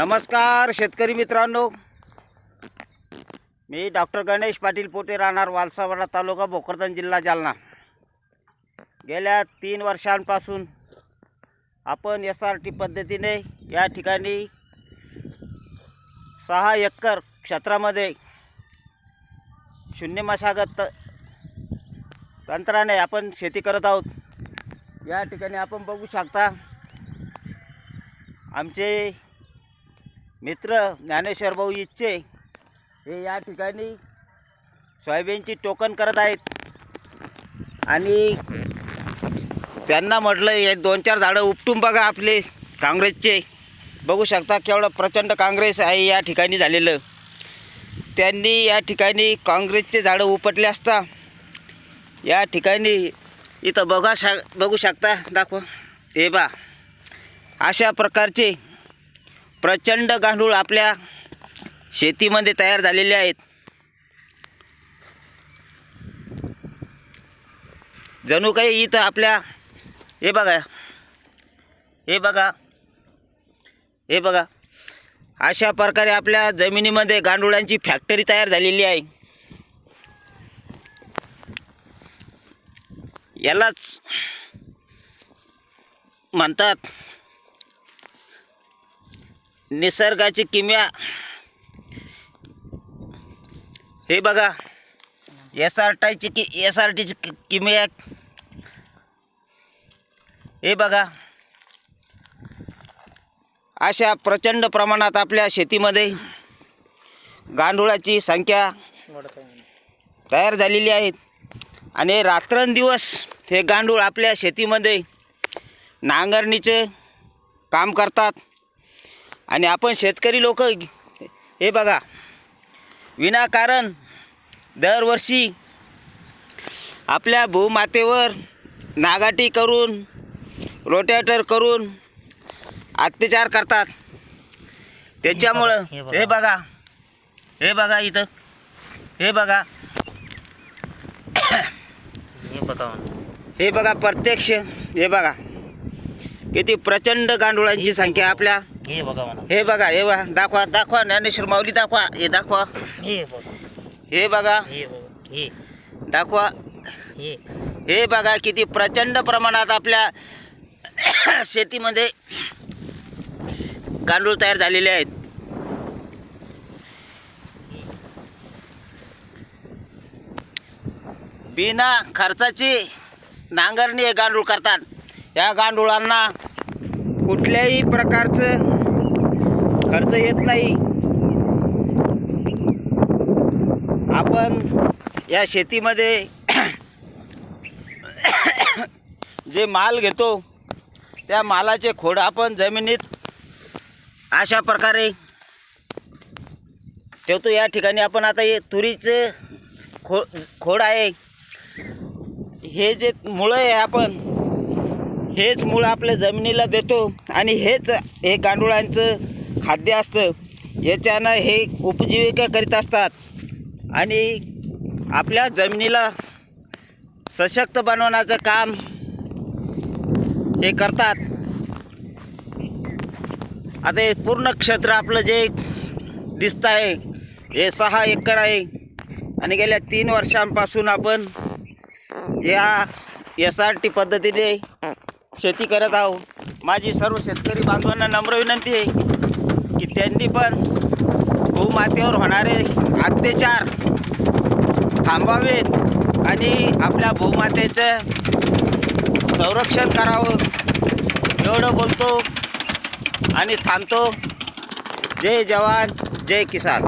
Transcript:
नमस्कार शेतकरी मित्रांनो. मी डॉक्टर गणेश पाटील पोटे राहणार वालसावाडा तालुका भोकरदन जिल्हा जालना. गेल्या तीन वर्षांपासून आपण एस आर टी पद्धतीने या ठिकाणी सहा एकर क्षेत्रामध्ये शून्य मशागत त- तंत्राने आपण शेती करत आहोत. या ठिकाणी आपण बघू शकता आमचे मित्र ज्ञानेश्वर भाऊ इच्छे हे या ठिकाणी सोयाबीनची टोकन करत आहेत. आणि त्यांना म्हटलं हे दोन चार झाडं उपटून बघा आपले काँग्रेसचे. बघू शकता केवढं प्रचंड काँग्रेस आहे या ठिकाणी झालेलं. त्यांनी या ठिकाणी काँग्रेसचे झाडं उपटले असता या ठिकाणी इथं बघा शा बघू शकता दाखवा. ते बा अशा प्रकारचे प्रचंड गांडूळ आपल्या शेतीमध्ये तयार झालेले आहेत. जणू काही इथं आपल्या हे बघा हे बघा हे बघा अशा प्रकारे आपल्या जमिनीमध्ये गांडुळांची फॅक्टरी तयार झालेली आहे. यालाच म्हणतात निसर्गाची किम्या. हे बघा. एस आर टायची कि एस आर टीची कि किम्या. हे बघा. अशा प्रचंड प्रमाणात आपल्या शेतीमध्ये गांडुळाची संख्या तयार झालेली आहेत आणि रात्रंदिवस हे गांडूळ आपल्या शेतीमध्ये नांगरणीचे काम करतात. आणि आपण शेतकरी लोक हे बघा. विनाकारण दरवर्षी आपल्या भूमातेवर नागाटी करून रोटेटर करून अत्याचार करतात. त्याच्यामुळं हे बघा. हे बघा. इथं. हे बघा. हे बघा. हे बघा प्रत्यक्ष हे बघा. किती प्रचंड गांडुळांची संख्या आपल्या हे बघा म्हणा. हे बघा हे बघा दाखवा दाखवा ज्ञानेश्वर माऊली दाखवा. हे दाखवा. हे बघा. हे बघा. हे बघा. हे. दाखवा. हे. हे बघा किती प्रचंड प्रमाणात आपल्या शेतीमध्ये गांडूळ तयार झालेले आहेत. बिना खर्चाची नांगरणी हे गांडूळ करतात. या गांडुळांना कुठल्याही प्रकारचं खर्च येत नाही. आपण या शेतीमध्ये जे माल घेतो त्या मालाचे खोड आपण जमिनीत अशा प्रकारे ठेवतो. या ठिकाणी आपण आता हे तुरीचे खो खोड आहे. हे जे मुळं आहे आपण हेच मुळं आपल्या जमिनीला देतो. आणि हेच हे गांडुळांचं खाद्य असतं. याच्यानं हे उपजीविका करीत असतात. आणि आपल्या जमिनीला सशक्त बनवण्याचं काम हे करतात. आता हे पूर्ण क्षेत्र आपलं जे दिसतं आहे हे सहा एकर आहे. आणि गेल्या तीन वर्षांपासून आपण या एस आर टी पद्धतीने शेती करत आहोत. माझी सर्व शेतकरी बांधवांना नम्र विनंती आहे. की त्यांनी पण भूमातेवर होणारे अत्याचार थांबावेत आणि आपल्या भूमातेचं संरक्षण करावं. एवढं बोलतो आणि थांबतो. जय जवान जय किसान.